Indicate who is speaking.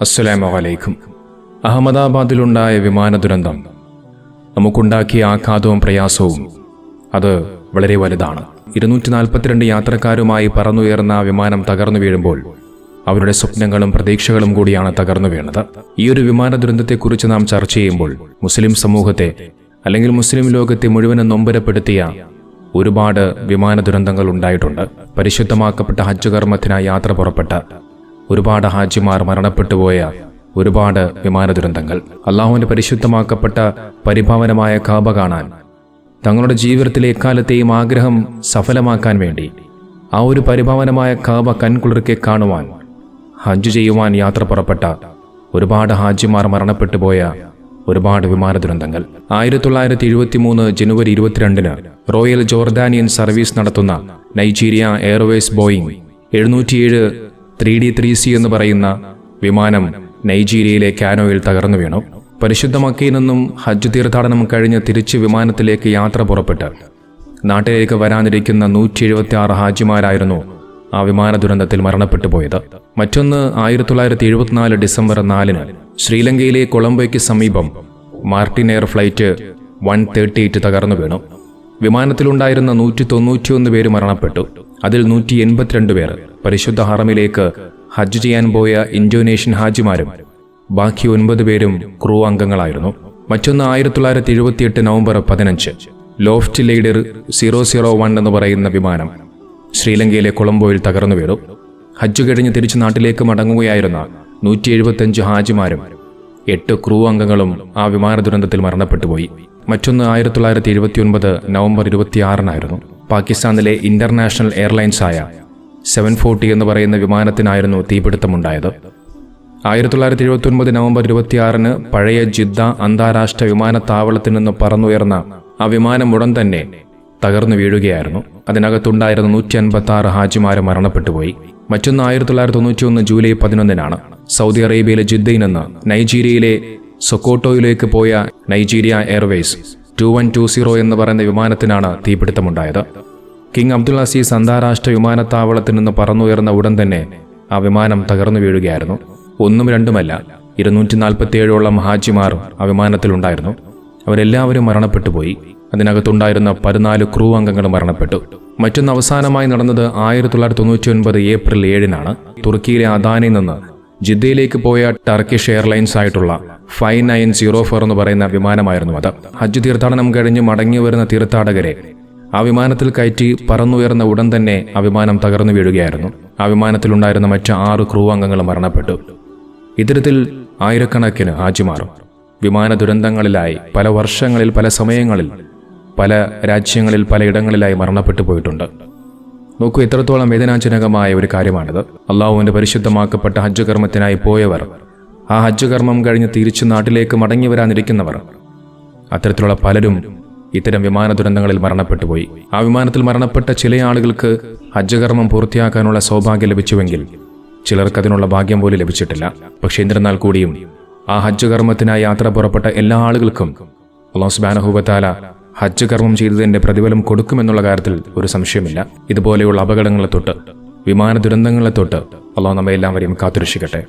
Speaker 1: അസ്സലാമു അലൈക്കും. അഹമ്മദാബാദിലുണ്ടായ വിമാന ദുരന്തം. നമുക്കുണ്ടാക്കിയ ആഘാതവും പ്രയാസവും അത് വളരെ വലുതാണ്. ഇരുന്നൂറ്റി നാൽപ്പത്തിരണ്ട് യാത്രക്കാരുമായി പറന്നുയർന്ന വിമാനം തകർന്നു വീഴുമ്പോൾ അവരുടെ സ്വപ്നങ്ങളും പ്രതീക്ഷകളും കൂടിയാണ് തകർന്നു വീണത്. ഈ ഒരു വിമാന ദുരന്തത്തെക്കുറിച്ച് നാം ചർച്ച ചെയ്യുമ്പോൾ മുസ്ലിം സമൂഹത്തെ അല്ലെങ്കിൽ മുസ്ലിം ലോകത്തെ മുഴുവനും നൊമ്പരപ്പെടുത്തിയ ഒരുപാട് വിമാന ദുരന്തങ്ങൾ ഉണ്ടായിട്ടുണ്ട്. പരിശുദ്ധമാക്കപ്പെട്ട ഹജ്ജ് കർമ്മത്തിനായി യാത്ര പുറപ്പെട്ട ഒരുപാട് ഹാജിമാർ മരണപ്പെട്ടു പോയ ഒരുപാട് വിമാന ദുരന്തങ്ങൾ. അള്ളാഹുവിന്റെ പരിശുദ്ധമാക്കപ്പെട്ട പരിഭാവനമായ കാബ കാണാൻ തങ്ങളുടെ ജീവിതത്തിലെ എക്കാലത്തെയും ആഗ്രഹം സഫലമാക്കാൻ വേണ്ടി ആ ഒരു പരിഭാവനമായ കാബ കൺകുളിർക്കെ കാണുവാൻ ഹജ്ജ് ചെയ്യുവാൻ യാത്ര പുറപ്പെട്ട ഒരുപാട് ഹാജിമാർ മരണപ്പെട്ടു പോയ ഒരുപാട് വിമാന ദുരന്തങ്ങൾ. ആയിരത്തി തൊള്ളായിരത്തി എഴുപത്തി മൂന്ന് ജനുവരി ഇരുപത്തിരണ്ടിന് റോയൽ ജോർദാനിയൻ സർവീസ് നടത്തുന്ന നൈജീരിയ എയർവേസ് ബോയിങ് എഴുന്നൂറ്റിയേഴ് ത്രീ ഡി ത്രീ സി എന്ന് പറയുന്ന വിമാനം നൈജീരിയയിലെ കാനോയിൽ തകർന്നു വീണു. പരിശുദ്ധ മക്കയിൽ നിന്നും ഹജ്ജ് തീർത്ഥാടനം കഴിഞ്ഞ് തിരിച്ച് വിമാനത്തിലേക്ക് യാത്ര പുറപ്പെട്ട് നാട്ടിലേക്ക് വരാനിരിക്കുന്ന നൂറ്റി എഴുപത്തി ആറ് ഹാജിമാരായിരുന്നു ആ വിമാന ദുരന്തത്തിൽ മരണപ്പെട്ടു പോയത്. മറ്റൊന്ന് ആയിരത്തി തൊള്ളായിരത്തി എഴുപത്തിനാല് ഡിസംബർ നാലിന് ശ്രീലങ്കയിലെ കൊളംബോയ്ക്ക് സമീപം Martin air flight one thirty eight തകർന്നു വീണു. വിമാനത്തിലുണ്ടായിരുന്ന നൂറ്റി തൊണ്ണൂറ്റിയൊന്ന് പേര് മരണപ്പെട്ടു. അതിൽ നൂറ്റി എൺപത്തിരണ്ട് പേർ പരിശുദ്ധ ഹറമിലേക്ക് ഹജ്ജ് ചെയ്യാൻ പോയ ഇന്തോനേഷ്യൻ ഹാജിമാരും ബാക്കി ഒൻപത് പേരും ക്രൂ അംഗങ്ങളായിരുന്നു. മറ്റൊന്ന് ആയിരത്തി തൊള്ളായിരത്തി എഴുപത്തിയെട്ട് നവംബർ പതിനഞ്ച് loft leader zero zero one എന്ന് പറയുന്ന വിമാനം ശ്രീലങ്കയിലെ കൊളംബോയിൽ തകർന്നു വീണു. ഹജ്ജ് കഴിഞ്ഞ് തിരിച്ച് നാട്ടിലേക്ക് മടങ്ങുകയായിരുന്ന നൂറ്റി എഴുപത്തഞ്ച് ഹാജിമാരും എട്ട് ക്രൂ അംഗങ്ങളും ആ വിമാന ദുരന്തത്തിൽ മരണപ്പെട്ടുപോയി. മറ്റൊന്ന് ആയിരത്തി തൊള്ളായിരത്തി എഴുപത്തി ഒൻപത് നവംബർ ഇരുപത്തിയാറിനായിരുന്നു. പാകിസ്ഥാനിലെ ഇന്റർനാഷണൽ എയർലൈൻസ് ആയ സെവൻ ഫോർട്ടി എന്ന് പറയുന്ന വിമാനത്തിനായിരുന്നു തീപിടുത്തമുണ്ടായത്. ആയിരത്തി തൊള്ളായിരത്തി എഴുപത്തി നവംബർ ഇരുപത്തിയാറിന് പഴയ ജിദ്ദ അന്താരാഷ്ട്ര വിമാനത്താവളത്തിൽ നിന്ന് പറന്നുയർന്ന ആ വിമാനം ഉടൻ തന്നെ തകർന്നു വീഴുകയായിരുന്നു. അതിനകത്തുണ്ടായിരുന്ന നൂറ്റി അൻപത്തി ആറ് ഹാജിമാര് മരണപ്പെട്ടുപോയി. മറ്റൊന്ന് ആയിരത്തി തൊള്ളായിരത്തി തൊണ്ണൂറ്റി ഒന്ന് ജൂലൈ പതിനൊന്നിനാണ് സൗദി അറേബ്യയിലെ ജിദ്ദയിൽ നിന്ന് നൈജീരിയയിലെ സൊക്കോട്ടോയിലേക്ക് പോയ Nigeria airways two one two zero എന്ന് പറയുന്ന വിമാനത്തിനാണ് തീപിടുത്തമുണ്ടായത്. കിങ് അബ്ദുൽ അസീസ് അന്താരാഷ്ട്ര വിമാനത്താവളത്തിൽ നിന്ന് പറന്നുയർന്ന ഉടൻ തന്നെ ആ വിമാനം തകർന്നു വീഴുകയായിരുന്നു. ഒന്നും രണ്ടുമല്ല ഇരുന്നൂറ്റി നാൽപ്പത്തിയേഴോളം ഹാജിമാർ ആ വിമാനത്തിലുണ്ടായിരുന്നു. അവരെല്ലാവരും മരണപ്പെട്ടു പോയി അതിനകത്തുണ്ടായിരുന്ന പതിനാല് ക്രൂ അംഗങ്ങൾ മരണപ്പെട്ടു. മറ്റൊന്ന് അവസാനമായി നടന്നത് ആയിരത്തി തൊള്ളായിരത്തി തൊണ്ണൂറ്റി ഒൻപത് ഏപ്രിൽ ഏഴിനാണ്. തുർക്കിയിലെ അദാനിൽ നിന്ന് ജിദ്ദയിലേക്ക് പോയ ടർക്കിഷ് എയർലൈൻസ് ആയിട്ടുള്ള ഫൈവ് നയൻ സീറോ ഫോർ എന്ന് പറയുന്ന വിമാനമായിരുന്നു അത്. ഹജ്ജ് തീർത്ഥാടനം കഴിഞ്ഞ് മടങ്ങി വരുന്ന തീർത്ഥാടകരെ ആ വിമാനത്തിൽ കയറ്റി പറന്നുയർന്ന ഉടൻ തന്നെ ആ വിമാനം തകർന്നു വീഴുകയായിരുന്നു. ആ വിമാനത്തിലുണ്ടായിരുന്ന മറ്റ് ആറ് ക്രൂ അംഗങ്ങൾ മരണപ്പെട്ടു. ഇത്തരത്തിൽ ആയിരക്കണക്കിന് ഹാജിമാർ വിമാന ദുരന്തങ്ങളിലായി പല വർഷങ്ങളിൽ പല സമയങ്ങളിൽ പല രാജ്യങ്ങളിൽ പലയിടങ്ങളിലായി മരണപ്പെട്ടു പോയിട്ടുണ്ട്. നോക്കൂ എത്രത്തോളം വേദനാജനകമായ ഒരു കാര്യമാണിത്. അള്ളാഹുവിന്റെ പരിശുദ്ധമാക്കപ്പെട്ട ഹജ്ജ് കർമ്മത്തിനായി പോയവർ ആ ഹജ്ജ് കർമ്മം കഴിഞ്ഞ് തിരിച്ചു നാട്ടിലേക്ക് മടങ്ങി വരാനിരിക്കുന്നവർ അത്തരത്തിലുള്ള പലരും ഇത്തരം വിമാന ദുരന്തങ്ങളിൽ മരണപ്പെട്ടുപോയി ആ വിമാനത്തിൽ മരണപ്പെട്ട ചില ആളുകൾക്ക് ഹജ്ജ് കർമ്മം പൂർത്തിയാക്കാനുള്ള സൗഭാഗ്യം ലഭിച്ചുവെങ്കിൽ ചിലർക്ക് അതിനുള്ള ഭാഗ്യം പോലും ലഭിച്ചിട്ടില്ല. പക്ഷേ എന്നിരുന്നാൽ കൂടിയും ആ ഹജ്ജ് കർമ്മത്തിനായി യാത്ര പുറപ്പെട്ട എല്ലാ ആളുകൾക്കും അള്ളാഹു സുബാനഹുബത്താല ഹജ്ജ് കർമ്മം ചെയ്തതിന്റെ പ്രതിഫലം കൊടുക്കുമെന്നുള്ള കാര്യത്തിൽ ഒരു സംശയമില്ല ഇതുപോലെയുള്ള അപകടങ്ങളെ തൊട്ട് വിമാന ദുരന്തങ്ങളെ തൊട്ട് അള്ളാഹു നമ്മെ എല്ലാവരെയും കാത്തുരക്ഷിക്കട്ടെ.